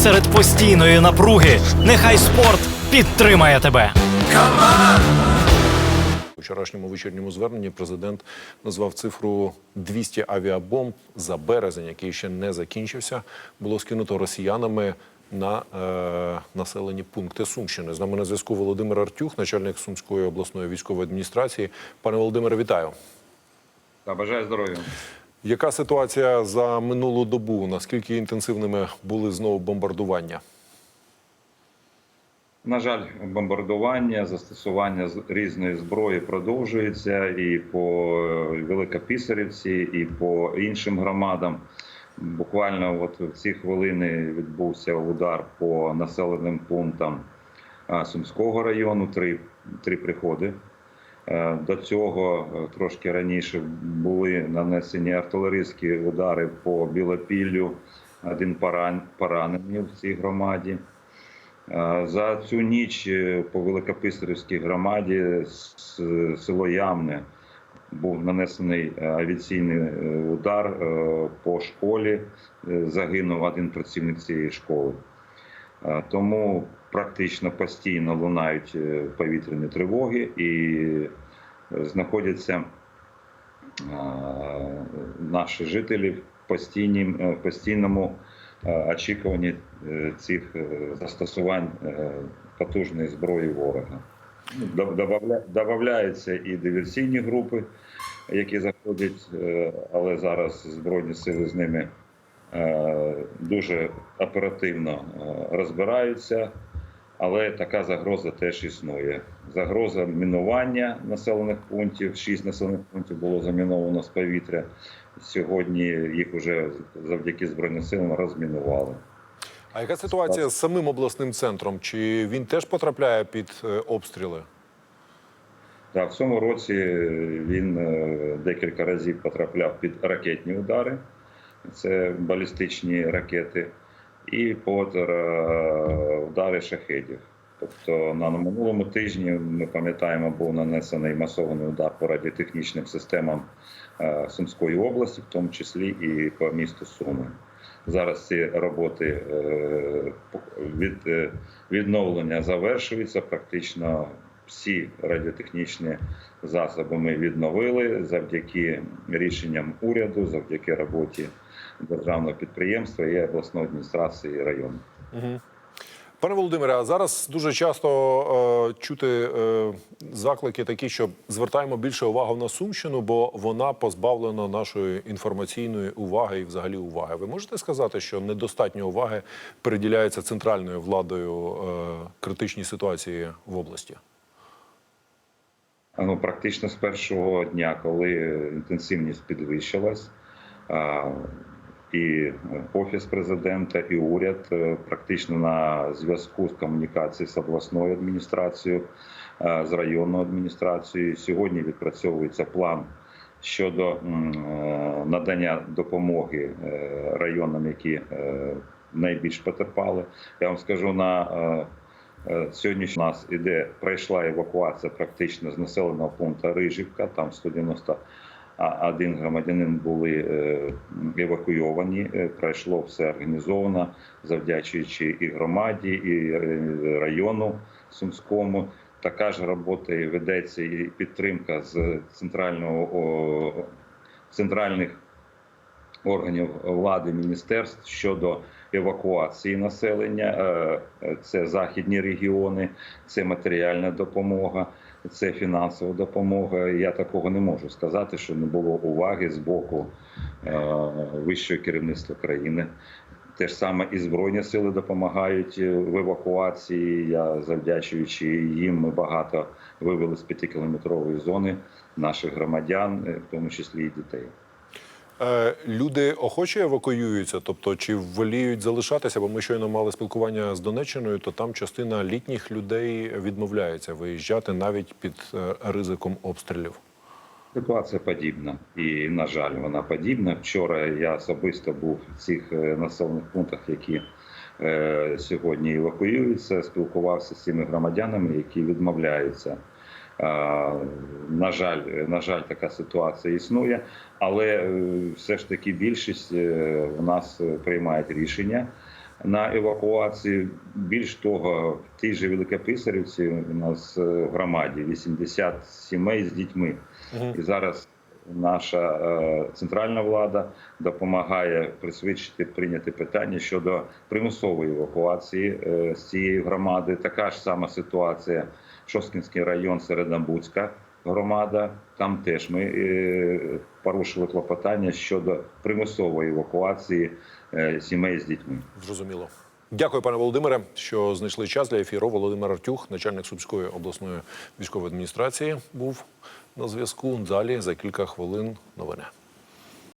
серед постійної напруги. Нехай спорт підтримає тебе. У вчорашньому вечірньому зверненні президент назвав цифру 200 авіабомб за березень, який ще не закінчився. Було скинуто росіянами на е, населені пункти Сумщини. З нами на зв'язку Володимир Артюх, начальник Сумської обласної військової адміністрації. Пане Володимире, вітаю. Та бажаю здоров'я. Яка ситуація за минулу добу? Наскільки інтенсивними були знову бомбардування? На жаль, бомбардування, застосування різної зброї продовжується і по е, Великописарівці, і по іншим громадам. Буквально от в ці хвилини відбувся удар по населеним пунктам Сумського району. Три, три приходи. Е, До цього е, трошки раніше були нанесені артилерійські удари по Білопіллю. Один поран- поранений в цій громаді. Е, За цю ніч по Великописарівській громаді село Ямне був нанесений авіаційний удар по школі. Загинув один працівник цієї школи. Тому практично постійно лунають е, повітряні тривоги і е, знаходяться е, наші жителі в постійному очікуванні цих застосувань потужної зброї ворога. Ну, Доб- добавля- Добавляються і диверсійні групи, які заходять, але зараз збройні сили з ними дуже оперативно е, розбираються. Але така загроза теж існує. Загроза мінування населених пунктів. Шість населених пунктів було заміновано з повітря. Сьогодні їх вже завдяки збройним силам розмінували. А яка ситуація з самим обласним центром? Чи він теж потрапляє під е, обстріли? Так, в цьому році він е, декілька разів потрапляв під ракетні удари. Це балістичні ракети, і е, удари шахедів. Тобто на минулому тижні ми пам'ятаємо, був нанесений масований удар по радіотехнічним системам е, Сумської області, в тому числі і по місту Суми. Зараз ці роботи е, від е, відновлення завершуються. Практично всі радіотехнічні засоби ми відновили завдяки рішенням уряду, завдяки роботі державного підприємства і обласної адміністрації району. Пане Володимире, а зараз дуже часто е, чути е, заклики такі, що звертаємо більше увагу на Сумщину, бо вона позбавлена нашої інформаційної уваги і взагалі уваги. Ви можете сказати, що недостатньо уваги приділяється центральною владою е, критичній ситуації в області? Ну, практично з першого дня, коли інтенсивність підвищилась, і офіс президента, і уряд е, практично на зв'язку з комунікацією з обласною адміністрацією, е, з районною адміністрацією. Сьогодні відпрацьовується план щодо е, надання допомоги районам, які найбільш потерпали. Я вам скажу на Сьогодні у нас іде пройшла евакуація практично з населеного пункту Рижівка. Там 191 громадянин були е, евакуйовані. Е, Пройшло все організовано, завдячуючи і громаді, і е, району Сумському. Така ж робота і ведеться і підтримка з центрального центральних органів влади міністерств щодо евакуації населення. Е, е, Це західні регіони, це матеріальна допомога, це фінансова допомога. Я такого не можу сказати, що не було уваги з боку е, вищого керівництва країни. Те ж саме і збройні сили допомагають в евакуації. Я завдячуючи їм, ми багато вивели з п'ятикілометрової зони наших громадян, в тому числі і дітей. Е, Люди охоче евакуюються, тобто чи воліють залишатися? Бо ми щойно мали спілкування з Донеччиною, то там частина літніх людей відмовляється виїжджати навіть під е, ризиком обстрілів. Ситуація подібна, і на жаль, вона подібна. Вчора я особисто був в цих е, населених пунктах, які сьогодні евакуюються. Спілкувався з цими громадянами, які відмовляються. На жаль, на жаль, така ситуація існує, але е, все ж таки більшість е, в нас е, приймають рішення на евакуацію. Більш того, в тій же Великописарівці у нас в громаді 80 сімей з дітьми. І зараз наша центральна влада допомагає присвідчити прийняти питання щодо примусової евакуації з цієї громади. Така ж сама ситуація. Шосткінський район Середнобудська громада. Там теж ми е, порушили клопотання щодо примусової евакуації е, сімей з дітьми. Зрозуміло. Дякую, пане Володимире, що знайшли час для ефіру. Володимир Артюх, начальник Сумської обласної військової адміністрації, був на зв'язку. Далі за кілька хвилин новини.